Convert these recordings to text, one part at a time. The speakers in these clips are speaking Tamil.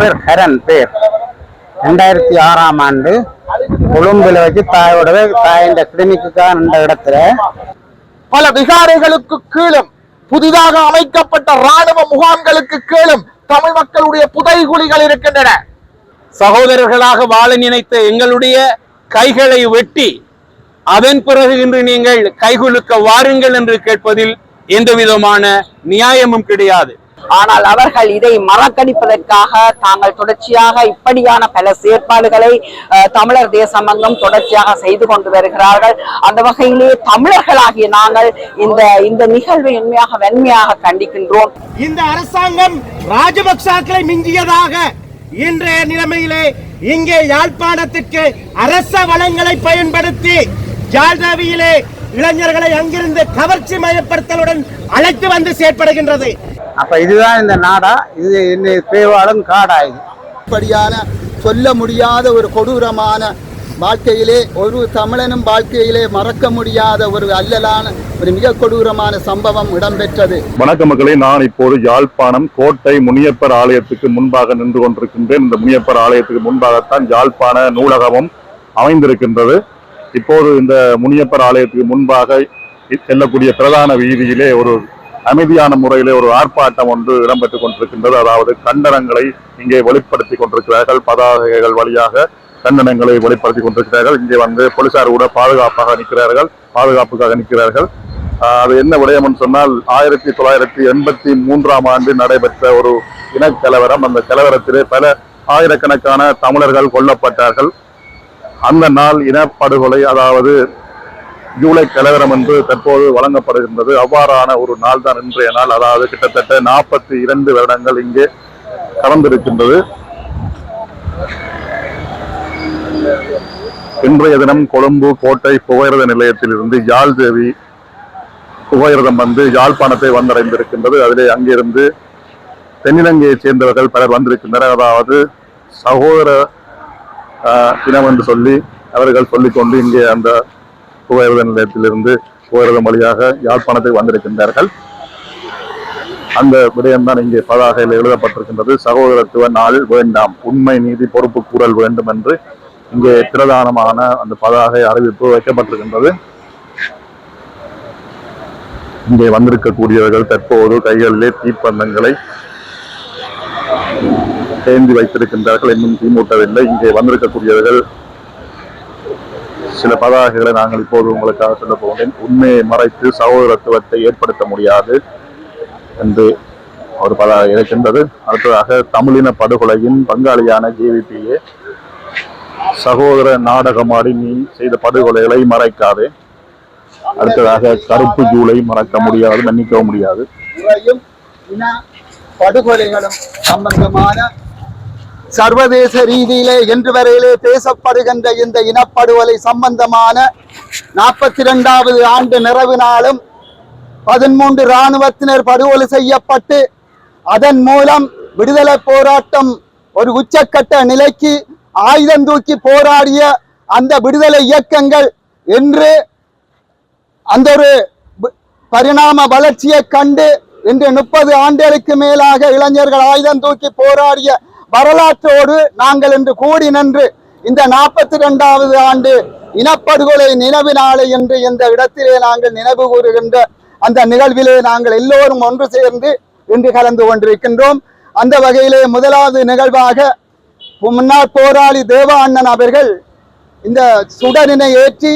பேர் ஹரன் பேர். ரெண்டாயிரத்தி ஆறாம் ஆண்டு கொழும்புல வச்சு தாயோடவே தாயின் கிளினிக்குக்காக நின்ற இடத்துல பல விகாரைகளுக்கு கீழும் புதிதாக அமைக்கப்பட்ட ராணுவ முகாம்களுக்கு கீழும் தமிழ் மக்களுடைய புதைகுழிகள் இருக்கின்றன. சகோதரர்களாக வாழ நினைத்த எங்களுடைய கைகளை வெட்டி அதன் பிறகு இன்று நீங்கள் கைகுலுக்க வாருங்கள் என்று கேட்பதில் எந்த விதமான நியாயமும் கிடையாது. ஆனால் அவர்கள் இதை மறக்கடிப்பதற்காக தாங்கள் தொடர்ச்சியாக இப்படியான பல செயற்பாடுகளை தமிழர் தேசமங்கம் தொடர்ச்சியாக செய்து கொண்டு வருகிறார்கள். அந்த வகையிலே தமிழர்களாகிய நாங்கள் இந்த இந்த நிகழ்வை உண்மையாக வன்மையாக கண்டிக்கின்றோம். இந்த அரசாங்கம் ராஜபக்சாக்களை மிஞ்சியதாக இன்றைய நிலைமையிலே இங்கே யாழ்ப்பாணத்திற்கு அரச வளங்களை பயன்படுத்தி ஜால்தாவியிலே இளைஞர்களை அங்கிருந்து கவர்ச்சி மயப்படுத்தலுடன் அழைத்து வந்து செயற்படுகின்றது. அப்ப இதுதான் இந்த நாடா இது இந்த பேவாளும் காடா இது. படியான சொல்ல முடியாத ஒரு கொடூரமான வாழ்க்கையிலே ஒரு தமிழனும் வாழ்க்கையிலே மறக்க முடியாத ஒரு அல்லலான ஒரு மிக கொடூரமான சம்பவம் இடம்பெற்றது. வணக்க மக்களே நான் இப்போது யாழ்ப்பாணம் கோட்டை முனியப்பர் ஆலயத்துக்கு முன்பாக நின்று கொண்டிருக்கின்றேன். இந்த முனியப்பர் ஆலயத்துக்கு முன்பாகத்தான் யாழ்ப்பாண நூலகமும் அமைந்திருக்கின்றது. இப்போது இந்த முனியப்பர் ஆலயத்துக்கு முன்பாக செல்லக்கூடிய பிரதான வீதியிலே ஒரு அமைதியான முறையிலே ஒரு ஆர்ப்பாட்டம் ஒன்று இடம்பெற்றுக் கொண்டிருக்கின்றது. அதாவது கண்டனங்களை இங்கே வெளிப்படுத்தி கொண்டிருக்கிறார்கள். பதாகைகள் வழியாக கண்டனங்களை வெளிப்படுத்தி கொண்டிருக்கிறார்கள். இங்கே வந்து போலீசார் கூட பாதுகாப்பாக நிற்கிறார்கள். பாதுகாப்புக்காக நிற்கிறார்கள். ஆஹ் அது என்ன விடயம்னு சொன்னால் ஆயிரத்தி தொள்ளாயிரத்தி எண்பத்தி மூன்றாம் ஆண்டு நடைபெற்ற ஒரு இனக்கலவரம். அந்த கலவரத்திலே பல ஆயிரக்கணக்கான தமிழர்கள் கொல்லப்பட்டார்கள். அந்த நாள் இனப்படுகொலை அதாவது ஜூலை கலவரம் என்று தற்போது வழங்கப்படுகின்றது. அவ்வாறான ஒரு நாள் தான் இன்றைய நாள். அதாவது கிட்டத்தட்ட நாற்பத்தி இரண்டு வருடங்கள் இங்கே கலந்திருக்கின்றது இன்றைய தினம் கொழும்பு கோட்டை புகையிரத நிலையத்திலிருந்து யாழ் தேவி புகையிரதம் வந்து யாழ்ப்பாணத்தை வந்தடைந்திருக்கின்றது. அதிலே அங்கிருந்து தென்னிலங்கையைச் சேர்ந்தவர்கள் பலர் வந்திருக்கின்றனர். அதாவது சகோதர ஆஹ், இனம் என்று சொல்லி அவர்கள் சொல்லிக்கொண்டு இங்கே அந்த புகையிரத நிலையத்திலிருந்து புகையிரதம் வழியாக யாழ்ப்பாணத்தை வந்திருக்கின்றார்கள். அந்த விடயம்தான் இங்கே பதாகையில் எழுதப்பட்டிருக்கின்றது. சகோதரத்துவ நாள் வேண்டாம் உண்மை நீதி பொறுப்பு கூறல் வேண்டும் என்று இங்கே பிரதானமான அந்த பதாகை அறிவிப்பு வைக்கப்பட்டிருக்கின்றது. இங்கே வந்திருக்கக்கூடியவர்கள் தற்போது கைகளிலே தீப்பந்தங்களை ஏந்தி வைத்திருக்கின்றார்கள். இன்னும் தீமூட்டவில்லை. இங்கே வந்திருக்கக்கூடியவர்கள் சில பதாகைகளை நாங்கள் இப்போது உங்களுக்காக சொல்ல போகிறேன் உண்மையை மறைத்து சகோதரத்துவத்தை ஏற்படுத்த முடியாது என்று ஒரு பதாகை இருக்கின்றது. அடுத்ததாக தமிழின படுகொலையின் பங்காளியான ஜேவிபிஏ சகோதர நாடகமாடி நீ செய்த படுகொலைகளை மறைக்காதே. அடுத்ததாக கருப்பு ஜூலை மறக்க முடியாது மன்னிக்கவும் முடியாது. படுகொலைகளும் சம்பந்தமான சர்வதேச ரீதியிலே என்று வரையிலே பேசப்படுகின்ற இந்த இனப்படுகொலை சம்பந்தமான நாற்பத்தி இரண்டாவது ஆண்டு நிறைவு நாளும் பதிமூன்று இராணுவத்தினர் படுகொலை செய்யப்பட்டு அதன் மூலம் விடுதலை போராட்டம் ஒரு உச்சக்கட்ட நிலைக்கு ஆயுதம் தூக்கி போராடிய அந்த விடுதலை இயக்கங்கள் என்று அந்த ஒரு ப- பரிணாம வளர்ச்சியை கண்டு இன்று முப்பது ஆண்டுகளுக்கு மேலாக இளைஞர்கள் ஆயுதம் தூக்கி போராடிய வரலாற்றோடு நாங்கள் இன்று கூடி நின்று இந்த நாற்பத்தி இரண்டாவது ஆண்டு இனப்படுகொலை நினைவு நாளை என்று இந்த இடத்திலே நாங்கள் நினைவு கூறுகின்ற அந்த நிகழ்விலே நாங்கள் எல்லோரும் ஒன்று சேர்ந்து இன்று கலந்து கொண்டிருக்கின்றோம். அந்த வகையிலே முதலாவது நிகழ்வாக முன்னாள் போராளி தேவா அண்ணன் அவர்கள் இந்த சுடரினை ஏற்றி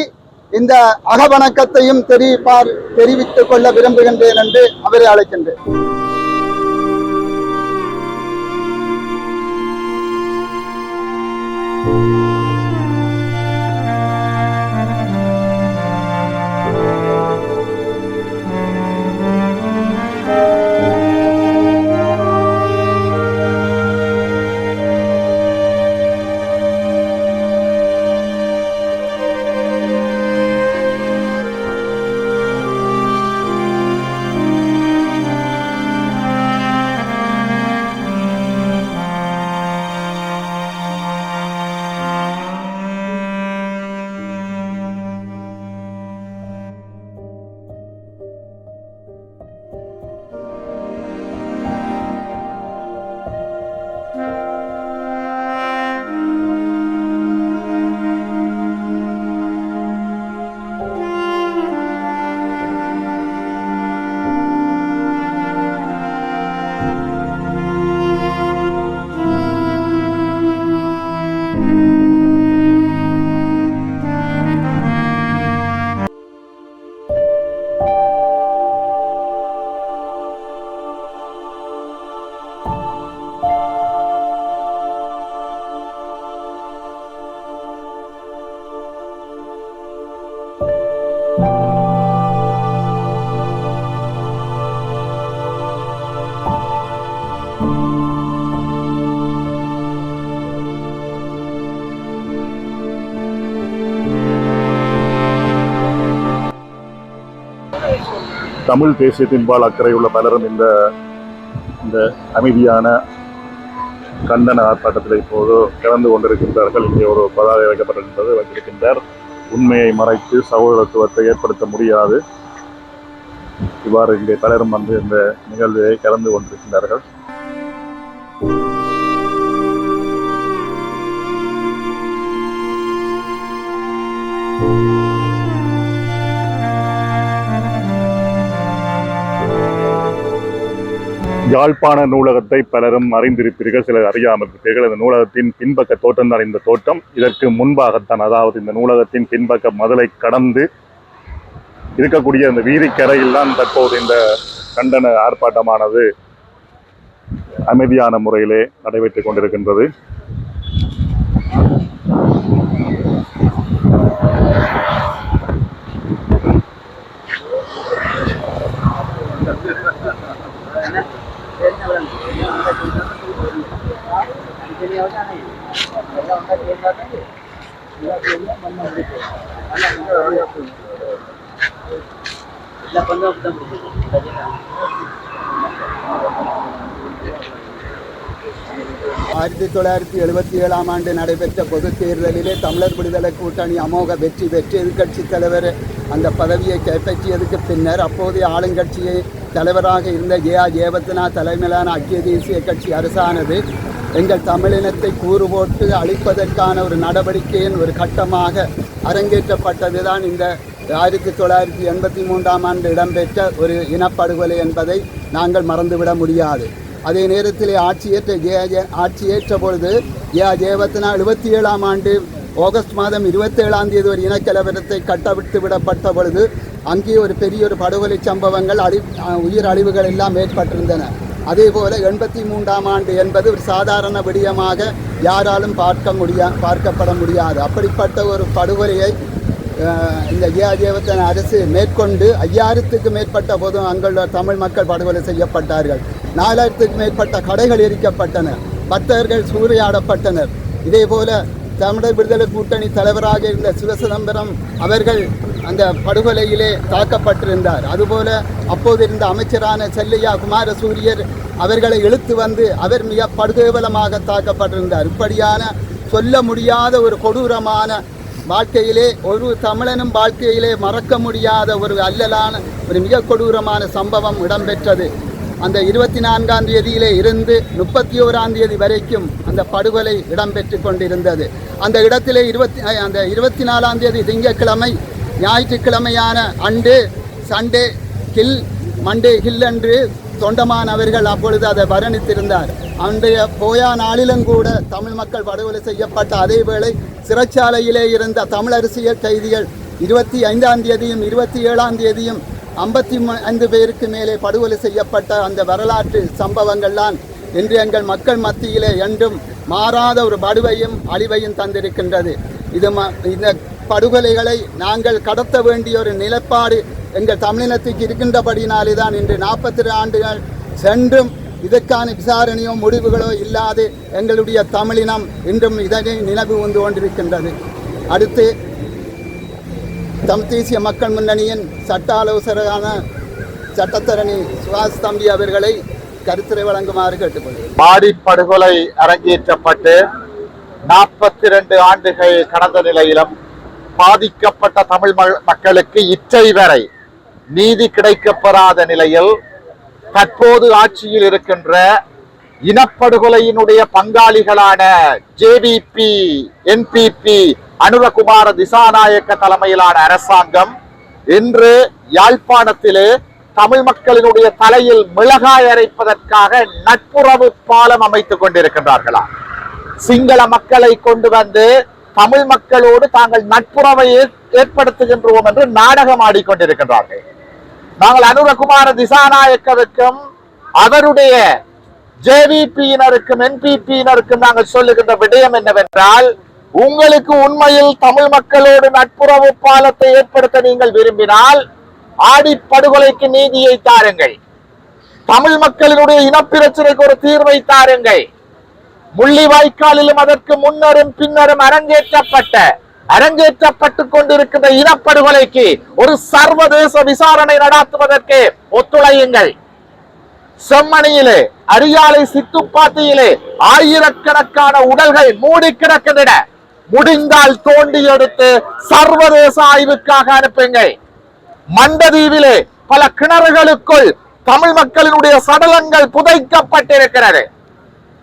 இந்த அகவணக்கத்தையும் தெரிவிப்பார் தெரிவித்துக் கொள்ள விரும்புகின்றேன் என்று அவரை அழைக்கின்றேன். தமிழ் தேசியத்தின்பால் அக்கறை உள்ள பலரும் இந்த இந்த அமைதியான கண்டன ஆர்ப்பாட்டத்தில் இப்போது கலந்து கொண்டிருக்கின்றார்கள். இங்கே ஒரு பதாகை வைக்கப்பட்டிருக்கின்றது வைத்திருக்கின்றார். உண்மையை மறைத்து சகோதரத்துவத்தை ஏற்படுத்த முடியாது. இவ்வாறு இங்கே பலரும் வந்து இந்த நிகழ்வை கலந்து கொண்டிருக்கின்றார்கள். யாழ்ப்பாண நூலகத்தை பலரும் அறிந்திருப்பீர்கள் சிலர் அறியாமல் இருப்பீர்கள். இந்த நூலகத்தின் பின்பக்க தோட்டம் தான் இந்த தோட்டம் இதற்கு முன்பாகத்தான் அதாவது இந்த நூலகத்தின் பின்பக்க மதலை கடந்து இருக்கக்கூடிய அந்த வீதிக்கரையில் தான் தற்போது இந்த கண்டன ஆர்ப்பாட்டமானது அமைதியான முறையிலே நடைபெற்று கொண்டிருக்கின்றது ஆயிரத்தி தொள்ளாயிரத்தி எழுபத்தி ஏழாம் ஆண்டு நடைபெற்ற பொதுத் தேர்தலிலே தமிழர் விடுதலை கூட்டணி அமோக வெற்றி பெற்று எதிர்க்கட்சித் தலைவர் அந்த பதவியை கைப்பற்றியதுக்கு பின்னர் அப்போதைய ஆளுங்கட்சியை தலைவராக இருந்த ஏ ஆர் ஏவத்னா தலைமையிலான ஐக்கிய தேசிய கட்சி அரசானது எங்கள் தமிழினத்தை கூறு போட்டு அழிப்பதற்கான ஒரு நடவடிக்கையின் ஒரு கட்டமாக அரங்கேற்றப்பட்டதுதான் இந்த ஆயிரத்தி தொள்ளாயிரத்தி எண்பத்தி மூன்றாம் ஆண்டு இடம்பெற்ற ஒரு இனப்படுகொலை என்பதை நாங்கள் மறந்துவிட முடியாது. அதே நேரத்தில் ஆட்சியேற்ற ஜே ஆட்சி ஆட்சியேற்ற பொழுது ஏ ஜெயவர்த்தனா எழுபத்தி ஏழாம் ஆண்டு ஆகஸ்ட் மாதம் இருபத்தேழாம் தேதி ஒரு இனக்கலவரத்தை கட்டவிட்டு விடப்பட்ட பொழுது அங்கே ஒரு பெரிய ஒரு படுகொலை சம்பவங்கள் அழி உயிர் அழிவுகள் எல்லாம் ஏற்பட்டிருந்தன. அதே போல எண்பத்தி மூன்றாம் ஆண்டு என்பது ஒரு சாதாரண விடயமாக யாராலும் பார்க்க முடியா பார்க்கப்பட முடியாது. அப்படிப்பட்ட ஒரு படுகொலையை இந்த இந்த ஜெயதேவத்தன் அரசு மேற்கொண்டு ஐயாயிரத்துக்கு மேற்பட்ட போதும் அங்குள்ள தமிழ் மக்கள் படுகொலை செய்யப்பட்டார்கள். நாலாயிரத்துக்கு மேற்பட்ட கடைகள் எரிக்கப்பட்டன. பக்தர்கள் சூறையாடப்பட்டனர். இதே போல தமிழர் விடுதலை கூட்டணி தலைவராக இருந்த சிவசிதம்பரம் அவர்கள் அந்த படுகொலையிலே தாக்கப்பட்டிருந்தார். அதுபோல அப்போது இருந்த அமைச்சரான செல்லையா குமாரசூரியர் அவர்களை இழுத்து வந்து அவர் மிக படுகேவலமாக தாக்கப்பட்டிருந்தார். இப்படியான சொல்ல முடியாத ஒரு கொடூரமான வாழ்க்கையிலே ஒரு தமிழனும் வாழ்க்கையிலே மறக்க முடியாத ஒரு அல்லலான ஒரு மிக கொடூரமான சம்பவம் இடம்பெற்றது. அந்த இருபத்தி நான்காம் தேதியிலே இருந்து முப்பத்தி ஓராம் தேதி வரைக்கும் அந்த படுகொலை இடம்பெற்று கொண்டிருந்தது. அந்த இடத்திலே இருபத்தி அந்த இருபத்தி நாலாம் தேதி திங்கட்கிழமை ஞாயிற்றுக்கிழமையான அன்று சண்டே கில் மண்டே ஹில் என்று தொண்டமான் அவர்கள் அப்பொழுது அதை வர்ணித்திருந்தார். அன்றைய போயா நாளிலும் கூட தமிழ் மக்கள் படுகொலை செய்யப்பட்ட அதே வேளை சிறைச்சாலையிலே இருந்த தமிழ் அரசியல் கைதிகள் இருபத்தி ஐந்தாம் தேதியும் இருபத்தி ஏழாம் தேதியும் ஐம்பத்தி ஐந்து பேருக்கு மேலே படுகொலை செய்யப்பட்ட அந்த வரலாற்று சம்பவங்கள்லாம் இன்று எங்கள் மக்கள் மத்தியிலே என்றும் மாறாத ஒரு படுவையும் அழிவையும் தந்திருக்கின்றது. இது ம- இந்த படுகொலைகளை நாங்கள் கடத்த வேண்டிய ஒரு நிலைப்பாடு எங்கள் தமிழினத்துக்கு இருக்கின்றபடினாலே தான் இன்று நாற்பத்தி ஆண்டுகள் சென்றும் இதற்கான விசாரணையோ முடிவுகளோ இல்லாது எங்களுடைய தமிழினம் இன்றும் இதனை நினைவு வந்து கொண்டிருக்கின்றது. அடுத்து தம் தேசிய மக்கள் முன்னணியின் சட்ட ஆலோசகரான சட்டத்தரணி சுபாஷ் தம்பி அவர்களை கருத்துரை வழங்குமாறு கேட்டுக்கொள்கிறேன். பாடி படுகொலை அரங்கேற்றப்பட்டு நாற்பத்தி ரெண்டு ஆண்டுகள் கடந்த நிலையிலும் பாதிக்கப்பட்ட தமிழ் மக்களுக்கு இற்றை வரை நீதி கிடைக்கப்பெறாத நிலையில் தற்போது ஆட்சியில் இருக்கின்ற இனப்படுகொலையினுடைய பங்காளிகளான ஜேவிபி என்பிபி அனுரகுமார திசாநாயக்க தலைமையிலான அரசாங்கம் இன்று யாழ்ப்பாணத்திலே தமிழ் மக்களினுடைய தலையில் மிளகாய் அரைப்பதற்காக நட்புறவு பாலம் அமைத்துக் கொண்டிருக்கின்றார்களா? சிங்கள மக்களை கொண்டு வந்து தமிழ் மக்களோடு தாங்கள் நட்புறவை ஏற்- ஏற்படுத்துகின்றோம் என்று நாடகம் ஆடிக்கொண்டிருக்கின்றார்கள். நாங்கள் அனுரகுமார திசாநாயக்கருக்கும் அவருடைய ஜேவிபியினருக்கும் என்பிபியினருக்கும் நாங்கள் சொல்லுகின்ற விடயம் என்னவென்றால் உங்களுக்கு உண்மையில் தமிழ் மக்களோடு நட்புறவு பாலத்தை ஏற்படுத்த நீங்கள் விரும்பினால் ஆடி படுகொலைக்கு நீதியை தாருங்கள். தமிழ் மக்களினுடைய இனப்பிரச்சனைக்கு ஒரு தீர்வை தாருங்கள். முள்ளிவாய்க்காலிலும் அதற்கு முன்னரும் பின்னரும் அரங்கேற்றப்பட்ட அரங்கேற்றப்பட்டுக் கொண்டிருக்கின்ற இனப்படுகொலைக்கு ஒரு சர்வதேச விசாரணை நடாத்துவதற்கு ஒத்துழையுங்கள். செம்மணியிலே அரியாலை சித்துப்பாத்தியிலே ஆயிரக்கணக்கான உடல்கள் மூடி கிடக்கின்றன முடிந்தால் தோண்டி எடுத்து சர்வதேச ஆய்வுக்காக அனுப்புங்க மண்டதீவிலே பல கிணறுகளுக்குள் தமிழ் மக்களினுடைய சடலங்கள் புதைக்கப்பட்டிருக்கிறது.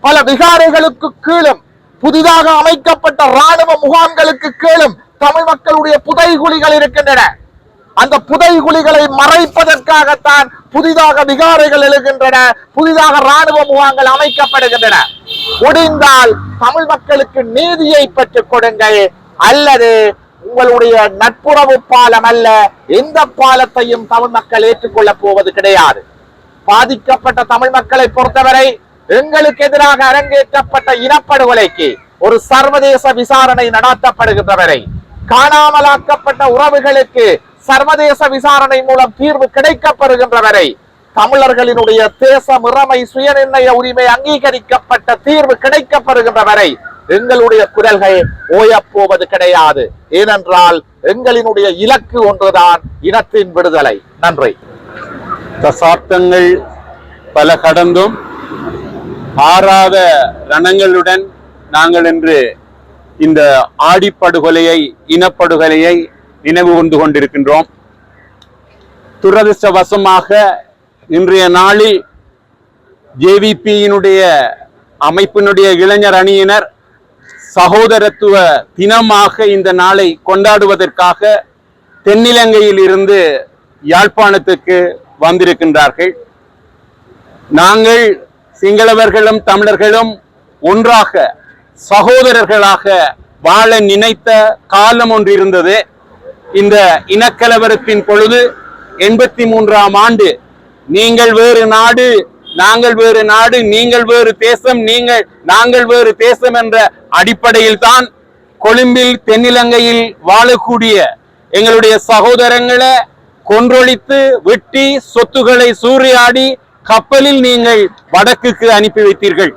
பல விகாரைகளுக்கு கீழும் புதிதாக அமைக்கப்பட்ட ராணுவ முகாம்களுக்கு கீழும் தமிழ் மக்களுடைய புதைகுழிகள் இருக்கின்றன. அந்த புதைகுழிகளை மறைப்பதற்காகத்தான் புதிதாக விகாரைகள் எழுகின்றன. புதிதாக ராணுவ முகாங்கள் அமைக்கப்படுகின்றன. முடிந்தால் தமிழ் மக்களுக்கு நீதியை பெற்றுக் கொடுங்கள். அல்லது உங்களுடைய நட்புறவு பாலம் அல்ல எந்த பாலத்தையும் தமிழ் மக்கள் ஏற்றுக்கொள்ளப் போவது கிடையாது. பாதிக்கப்பட்ட தமிழ் மக்களை பொறுத்தவரை எங்களுக்கு எதிராக அரங்கேற்றப்பட்ட இனப்படுகொலைக்கு ஒரு சர்வதேச விசாரணை நடத்தப்படுகின்றவரை காணாமலாக்கப்பட்ட உறவுகளுக்கு சர்வதேச விசாரணை மூலம் தீர்வு கிடைக்கப்படுகின்ற வரை தமிழர்களினுடைய தேச முறைமை சுயநிர்ணய உரிமை அங்கீகரிக்கப்பட்ட தீர்வு கிடைக்கப்படுகின்ற வரை எங்களுடைய குரல்கள் ஓயப்போவது கிடையாது. ஏனென்றால் எங்களினுடைய இலக்கு ஒன்றுதான் இனத்தின் விடுதலை. நன்றி. தசாப்தங்கள் பல கடந்தும் ஆறாத ரணங்களுடன் நாங்கள் இன்று இந்த ஆடிப்படுகொலையை இனப்படுகொலையை நினைவு கொண்டு கொண்டிருக்கின்றோம். துரதிருஷ்டவசமாக இன்றைய நாளில் ஜேவிபியினுடைய அமைப்பினுடைய இளைஞர் அணியினர் சகோதரத்துவ தினமாக இந்த நாளை கொண்டாடுவதற்காக தென்னிலங்கையில் இருந்து யாழ்ப்பாணத்துக்கு வந்திருக்கின்றார்கள். நாங்கள் சிங்களவர்களும் தமிழர்களும் ஒன்றாக சகோதரர்களாக வாழ நினைத்த காலம் ஒன்று இருந்தது. இந்த இனக்கலவரத்தின் பொழுது எண்பத்தி மூன்றாம் ஆண்டு நீங்கள் வேறு நாடு நாங்கள் வேறு நாடு நீங்கள் வேறு தேசம் நீங்கள் நாங்கள் வேறு தேசம் என்ற அடிப்படையில் தான் கொழும்பில் தென்னிலங்கையில் வாழக்கூடிய எங்களுடைய சகோதரங்களை கொன்றொழித்து வெட்டி சொத்துக்களை சூறையாடி கப்பலில் நீங்கள் வடக்குக்கு அனுப்பி வைத்தீர்கள்.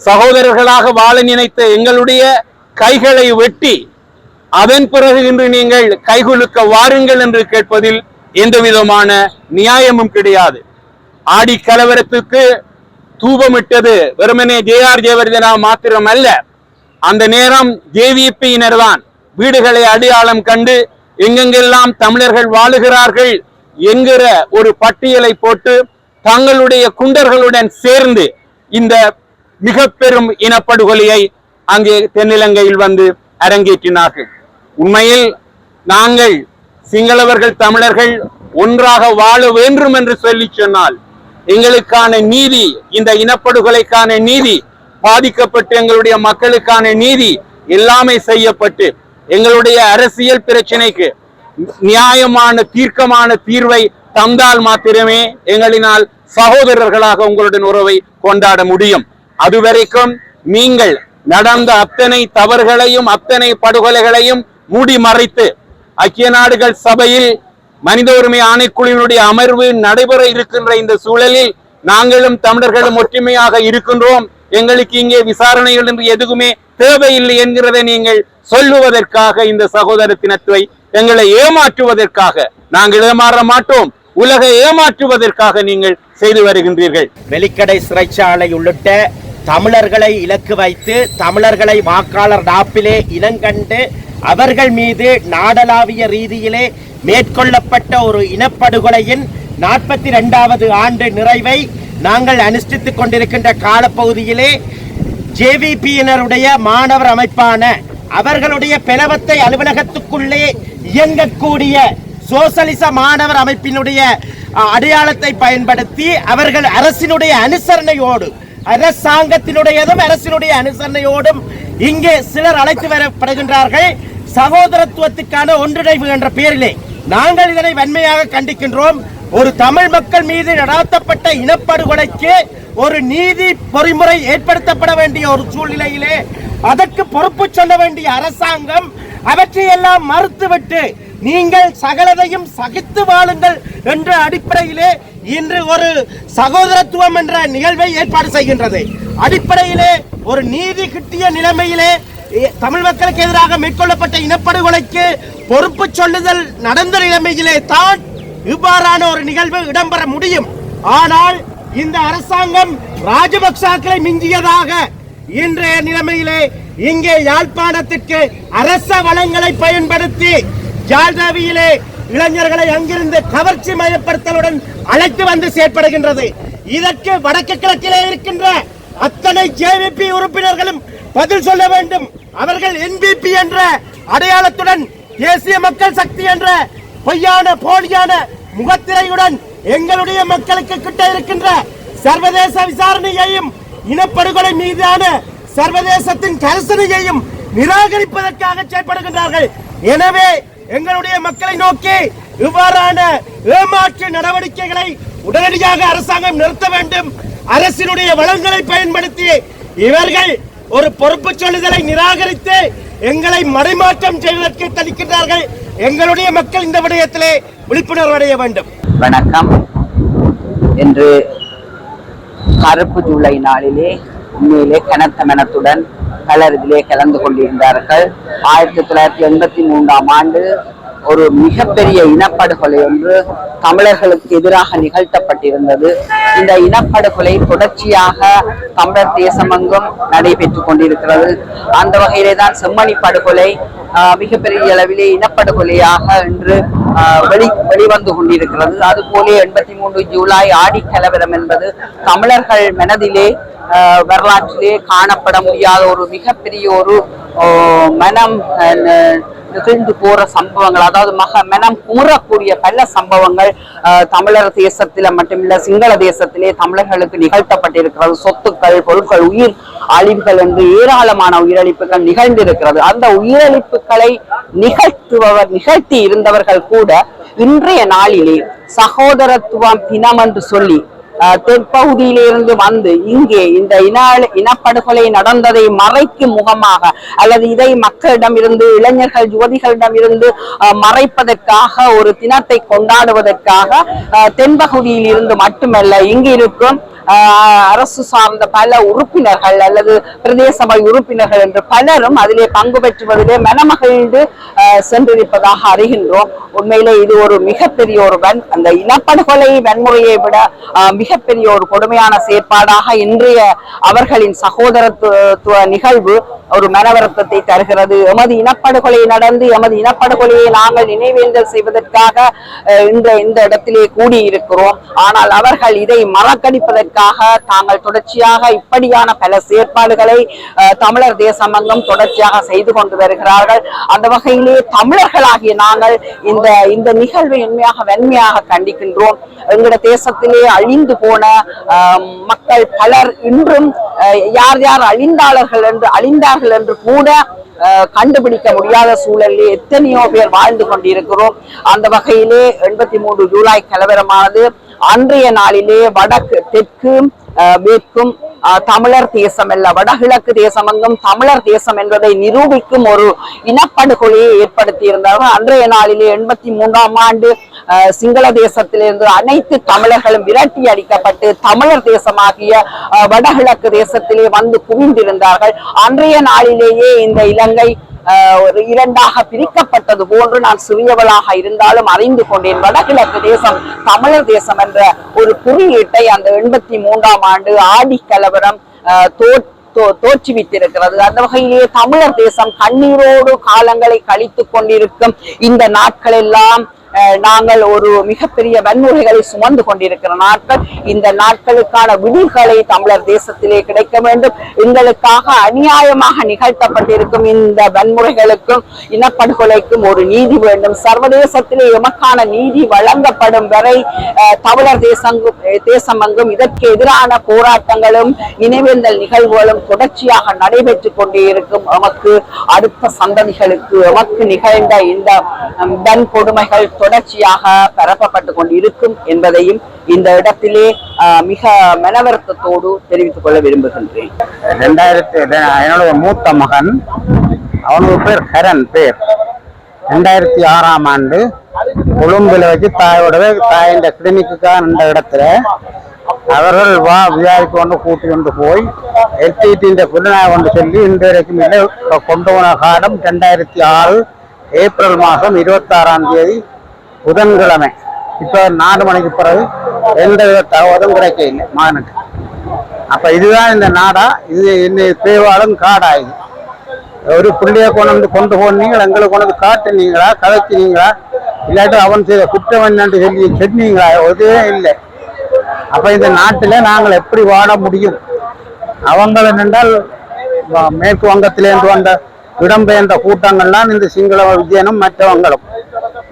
சகோதரர்களாக வாழ நினைத்த எங்களுடைய கைகளை வெட்டி அதன் பிறகு இன்று நீங்கள் கைகுலுக்க வாருங்கள் என்று கேட்பதில் எந்த விதமான நியாயமும் கிடையாது. ஆடி கலவரத்துக்கு தூபமிட்டது வெறுமனே ஜே ஆர் ஜெயவர்தனா மாத்திரம் அல்ல அந்த நேரம் ஜேவிபியினர் தான் வீடுகளை அடையாளம் கண்டு எங்கெங்கெல்லாம் தமிழர்கள் வாழுகிறார்கள் என்கிற ஒரு பட்டியலை போட்டு தங்களுடைய குண்டர்களுடன் சேர்ந்து இந்த மிக பெரும் இனப்படுகொலையை அங்கே தென்னிலங்கையில் வந்து அரங்கேற்றினார்கள். உண்மையில் நாங்கள் சிங்களவர்கள் தமிழர்கள் ஒன்றாக வாழ வேண்டும் என்று சொல்லி சொன்னால் எங்களுக்கான நீதி இந்த இனப்படுகொலைக்கான நீதி பாதிக்கப்பட்டு எங்களுடைய மக்களுக்கான நீதி எல்லாமே செய்யப்பட்டு எங்களுடைய அரசியல் பிரச்சனைக்கு நியாயமான தீர்க்கமான தீர்வை தந்தால் மாத்திரமே எங்களினால் சகோதரர்களாக உங்களுடன் உறவை கொண்டாட முடியும். அதுவரைக்கும் நீங்கள் நடந்த அத்தனை தவறுகளையும் அத்தனை படுகொலைகளையும் மூடி மறைத்து ஐக்கிய நாடுகள் சபையில் மனித உரிமை ஆணைக்குழுவினுடைய அமர்வு நடைபெற இருக்கின்ற இந்த சூழலில் நாங்களும் தமிழர்களும் ஒற்றுமையாக இருக்கின்றோம். எங்களுக்கு இங்கே விசாரணைகள் என்று எதுவுமே தேவையில்லை என்கிறதை நீங்கள் சொல்லுவதற்காக இந்த சகோதரத்தினத்துவை எங்களை ஏமாற்றுவதற்காக நாங்கள் ஏமாற மாட்டோம். உலகை ஏமாற்றுவதற்காக நீங்கள் செய்து வருகின்றீர்கள். வெலிக்கடை சிறைச்சாலை உள்ளிட்ட தமிழர்களை இலக்கு வைத்து தமிழர்களை வாக்காளர் நாப்பிலே இனங்கண்டு அவர்கள் மீது நாடளாவிய ரீதியிலே மேற்கொள்ளப்பட்ட ஒரு இனப்படுகொலையின் நாற்பத்தி ரெண்டாவது ஆண்டு நிறைவை நாங்கள் அனுஷ்டித்துக் கொண்டிருக்கின்ற காலப்பகுதியிலே ஜேவிபியினருடைய மாணவர் அமைப்பான அவர்களுடைய பிளவத்தை அலுவலகத்துக்குள்ளே இயங்கக்கூடிய சோசலிச மாணவர் அமைப்பினுடைய அடையாளத்தை பயன்படுத்தி அவர்கள் அரசினுடைய அனுசரணையோடு அரசாங்கத்தினுடையதும் அரசினுடைய அனுசரணையோடும் இங்கே சிலர் அழைத்து வரப்படுகின்றார்கள். சகோதரத்துவத்துக்கான ஒன்றிணைவு என்ற பெயரிலே நாங்கள் இதனை வன்மையாக கண்டிக்கின்றோம். ஒரு தமிழ் மக்கள் மீது நடாத்தப்பட்ட இனப்படுகொலைக்கு ஒரு நீதி பொறிமுறை ஏற்படுத்தப்பட வேண்டிய ஒரு சூழ்நிலையிலே அதற்கு பொறுப்பு சொல்ல வேண்டிய அரசாங்கம் அவற்றையெல்லாம் மறுத்துவிட்டு நீங்கள் சகலதையும் சகித்து வாழுங்கள் என்ற அடிப்படையிலே இன்று ஒரு சகோதரத்துவம் என்ற நிகழ்வை ஏற்பாடு செய்கின்றது. அடிப்படையிலே ஒரு நீதி கிட்டிய நிலைமையிலே தமிழ் மக்களுக்கு எதிராக மேற்கொள்ளப்பட்ட இனப்படுகொலைக்கு பொறுப்பு சொல்லுதல் நடந்த நிலைமையிலே தான் இவ்வாறான ஒரு நிகழ்வு இடம்பெற முடியும். ஆனால் இந்த அரசாங்கம் ராஜபக்சாக்களை மிஞ்சியதாக இன்றைய நிலைமையிலே இங்கே யாழ்ப்பாணத்திற்கு அரச வளங்களை பயன்படுத்தி ஜால்ரவியிலே இளைஞர்களை அங்கிருந்து கவர்ச்சி மயப்படுத்தலுடன் அழைத்து வந்து செயற்படுகின்றது. இதற்கு வடக்கு கிழக்கிலே இருக்கின்ற அத்தனை ஜேவிபி உறுப்பினர்களும் பதில் சொல்ல வேண்டும். அவர்கள் என்பிபி என்ற அடையாளத்துடன் தேசிய மக்கள் சக்தி என்ற பொய்யான போலியான முகத்திரையுடன் எங்களுடைய மக்களுக்கு கிட்ட இருக்கின்ற சர்வதேச விசாரணையையும் இனப்படுகொலை மீதான சர்வதேசத்தின் கரிசனையையும் நிராகரிப்பதற்காக செயல்படுகின்றார்கள் எனவே எங்களுடைய மக்களை நோக்கி இவ்வாறான ஏமாற்று நடவடிக்கைகளை உடனடியாக அரசாங்கம் நிறுத்த வேண்டும். அரசினுடைய வளங்களை பயன்படுத்தி இவர்கள் ஒரு பொறுப்பு சொல்லுதலை நிராகரித்து எங்களை மறைமாற்றம் செய்வதற்கு தடுக்கின்றார்கள் எங்களுடைய மக்கள் இந்த விடயத்திலே விழிப்புணர்வு அடைய வேண்டும். வணக்கம். என்று கருப்பு ஜூலை நாளிலே உண்மையிலே கனத்த மனத்துடன் பலர் இதிலே கலந்து கொண்டிருந்தார்கள். ஆயிரத்தி தொள்ளாயிரத்தி எண்பத்தி மூன்றாம் ஆண்டு ஒரு மிகப்பெரிய இனப்படுகொலை ஒன்று தமிழர்களுக்கு எதிராக நிகழ்த்தப்பட்டிருந்தது. இந்த இனப்படுகொலை தொடர்ச்சியாக தமிழர் தேசமெங்கும் நடைபெற்றுக் கொண்டிருக்கிறது. அந்த வகையிலே தான் செம்மணி படுகொலை மிகப்பெரிய அளவிலே இனப்படுகொலையாக இன்று வெளி வெளிவந்து கொண்டிருக்கிறது. அதுபோல எண்பத்தி மூன்று ஜூலை ஆடி கலவரம் என்பது தமிழர்கள் மனதிலே ஆஹ், வரலாற்றிலே காணப்பட முடியாத ஒரு மிகப்பெரிய ஒரு மனம் நிகழ்ந்து போற சம்பவங்கள் அதாவது மக மனம் கூறக்கூடிய பல சம்பவங்கள் தமிழர் தேசத்தில மட்டுமில்ல சிங்கள தேசத்திலே தமிழர்களுக்கு நிகழ்த்தப்பட்டிருக்கிறது. சொத்துக்கள் பொருட்கள் உயிர் அழிவுகள் என்று ஏராளமான உயிரிழப்புகள் நிகழ்ந்திருக்கிறது. அந்த உயிரிழப்புகளை நிகழ்த்துபவர் நிகழ்த்தி இருந்தவர்கள் கூட இன்றைய நாளிலே சகோதரத்துவம் தினம் என்று சொல்லி தெற்பகுதியிலிருந்து வந்து இங்கே இந்த இன இனப்படுகொலை நடந்ததை மறைக்கும் முகமாக அல்லது இதை மக்களிடம் இருந்து இளைஞர்கள் யுவதிகளிடம் இருந்து அஹ், மறைப்பதற்காக ஒரு தினத்தை கொண்டாடுவதற்காக அஹ், தென்பகுதியில் இருந்து மட்டுமல்ல இங்கு இருக்கும் அரசு சார்ந்த பல உறுப்பினர்கள் அல்லது பிரதேச சபை உறுப்பினர்கள் என்று பலரும் அதிலே பங்கு பெற்றுவதிலே மனமகிழ்ந்து சென்றிருப்பதாக அறிகின்றோம். உண்மையிலே இது ஒரு மிகப்பெரிய ஒரு வன் அந்த இனப்படுகொலை வன்முறையை விட ஆஹ் மிகப்பெரிய ஒரு கொடுமையான செயற்பாடாக இன்றைய அவர்களின் சகோதரத்துவ நிகழ்வு ஒரு மனவருத்தத்தை தருகிறது. எமது இனப்படுகொலை நடந்து எமது இனப்படுகொலையை நாங்கள் நினைவேந்தல் செய்வதற்காக அஹ், இந்த இந்த இடத்திலே கூடியிருக்கிறோம். ஆனால் அவர்கள் இதை மறக்கடிப்பதற்காக தாங்கள் தொடர்ச்சியாக இப்படியான பல செயற்பாடுகளை தமிழர் தேசமங்கம் தொடர்ச்சியாக செய்து கொண்டு வருகிறார்கள். அந்த வகையிலே தமிழர்களாகிய நாங்கள் இந்த இந்த நிகழ்வை உண்மையாக வெண்மையாக கண்டிக்கின்றோம். எங்களோட தேசத்திலே அழிந்து போன மக்கள் பலர் இன்றும் யார் யார் அழிந்தாளர்கள் என்று அழிந்தார்கள் என்று கூட கண்டுபிடிக்க முடியாத சூழலில் எத்தனையோ பேர் வாழ்ந்து கொண்டிருக்கிறோம். அந்த வகையிலே எண்பத்தி மூன்று ஜூலை கலவரமானது அன்றைய நாளிலே வடக்கு தெற்கு மேற்கும் தமிழர் தேசம் அல்ல வடகிழக்கு தேசமெங்கும் தமிழர் தேசம் என்பதை நிரூபிக்கும் ஒரு இனப்படுகொலையை ஏற்படுத்தி இருந்தார்கள் அன்றைய நாளிலே எண்பத்தி மூன்றாம் ஆண்டு சிங்கள தேசத்திலிருந்து அனைத்து தமிழர்களும் விரட்டி அடிக்கப்பட்டு தமிழர் தேசமாகிய வடகிழக்கு தேசத்திலே வந்து குவிந்திருந்தார்கள். அன்றைய நாளிலேயே இந்த இலங்கை ஒரு இரண்டாக பிரிக்கப்பட்டது போன்று நான் சிறியவளாக இருந்தாலும் அறிந்து கொண்டேன். வடகிழக்கு தேசம் தமிழர் தேசம் என்ற ஒரு குறியீட்டை அந்த எண்பத்தி மூன்றாம் ஆண்டு ஆடி கலவரம் தோற்றுவித்திருக்கிறது. அந்த வகையிலே தமிழர் தேசம் கண்ணீரோடு காலங்களை கழித்துக் கொண்டிருக்கும் இந்த நாட்கள் எல்லாம் நாங்கள் ஒரு மிகப்பெரிய வன்முறைகளை சுமந்து கொண்டிருக்கிற நாட்கள். இந்த நாட்களுக்கான விடிவுகளை தமிழர் தேசத்திலே கிடைக்க வேண்டும். எங்களுக்காக அநியாயமாக நிகழ்த்தப்பட்டிருக்கும் இந்த வன்முறைகளுக்கும் இனப்படுகொலைக்கும் ஒரு நீதி வேண்டும். சர்வதேசத்திலே எமக்கான நீதி வழங்கப்படும் வரை தமிழர் தேசங்கும் தேசமங்கும் இதற்கு எதிரான போராட்டங்களும் நினைவேந்தல் நிகழ்வுகளும் தொடர்ச்சியாக நடைபெற்றுக் கொண்டே இருக்கும் எமக்கு அடுத்த சந்ததிகளுக்கு எமக்கு நிகழ்ந்த இந்த வன்கொடுமைகள் தொடர்ச்சியாக பரப்பப்பட்டு கொண்டு இருக்கும் என்பதையும் இந்த இடத்திலே மிக மனவருத்தத்தோடு தெரிவித்துக் கொள்ள விரும்புகின்றேன். ரெண்டாயிரத்தி என்னுடைய மூத்த மகன். அவனுக்கு பேர் கரண் பேர். ரெண்டாயிரத்தி ஆறாம் ஆண்டு கொழும்புல வச்சு தாயோடவே தாயின் கிளினிக்குக்காக நின்ற இடத்துல அவர்கள் வா விசாரிக்கு கொண்டு கூட்டி கொண்டு போய் எல்டிடின்ற புலனாக கொண்டு சொல்லி இன்று வரைக்கும் இல்லை கொண்டு போன காலம் ரெண்டாயிரத்தி ஆறு ஏப்ரல் மாதம் இருபத்தாறாம் தேதி புதன்கிழமை. இப்போ நாலு மணிக்கு பிறகு எந்த வித தகவலும் கிடைக்க இல்லை மகனுக்கு அப்போ இதுதான் இந்த நாடா இது இன்னைக்கு பேவாலும் காடாயுது. ஒரு பிள்ளைய கொண்டு வந்து கொண்டு போனீங்களா எங்களை கொண்டு வந்து காட்டுனீங்களா கதைச்சினீங்களா இல்லாட்டி அவன் செய்த குற்றம் என்னன்னு சொல்லி சொன்னீங்களா? எதுவே இல்லை. அப்போ இந்த நாட்டில் நாங்கள் எப்படி வாழ முடியும்? அவங்க என்னென்றால் மேற்கு வங்கத்திலேருந்து வந்த இடம்பெயர்ந்த கூட்டங்கள்லாம் இந்த சிங்கள விஜயனும் மற்றவங்களும்.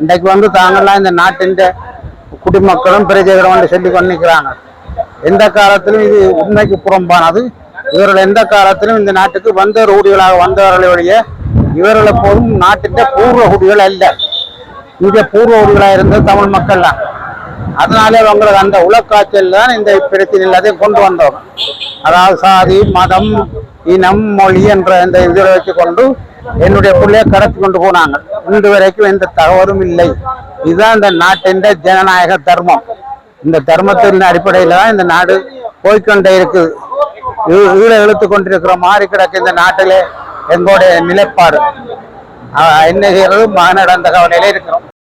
இன்றைக்கு வந்து தாங்கள்லாம் இந்த நாட்டின் குடிமக்களும் பிரஜைகளும் என்று சொல்லி கொண்டிருக்கிறாங்க. எந்த காலத்திலும் இது உண்மைக்கு புறம்பானது. இவர்கள் எந்த காலத்திலும் இந்த நாட்டுக்கு வந்த ரூடிகளாக வந்தவர்களுடைய இவர்கள் எப்போதும் நாட்டின் பூர்வ குடிகள் அல்ல. இந்த பூர்வ குடிகளாக இருந்த தமிழ் மக்கள் தான் அதனாலே அவங்களுக்கு அந்த உலக்காய்ச்சல் தான் இந்த பிரச்சனை எல்லாத்தையும் கொண்டு வந்தோம். அதாவது சாதி மதம் இனம் மொழி என்ற இந்த இதில் வச்சு கொண்டு என்னுடைய பிள்ளைய கடத்தி கொண்டு போனாங்க. இன்று வரைக்கும் எந்த தகவலும் இல்லை. இதுதான் இந்த நாட்டின் ஜனநாயக தர்மம். இந்த தர்மத்தின் அடிப்படையில் தான் இந்த நாடு போய்க்கொண்டே இருக்குது ஈழ இழுத்து கொண்டிருக்கிற மாதிரி கிடக்கு இந்த நாட்டிலே எங்களுடைய நிலைப்பாடு. ஆஹ் என்ன செய்யறது மகனடந்த கவலையில இருக்கிறோம்.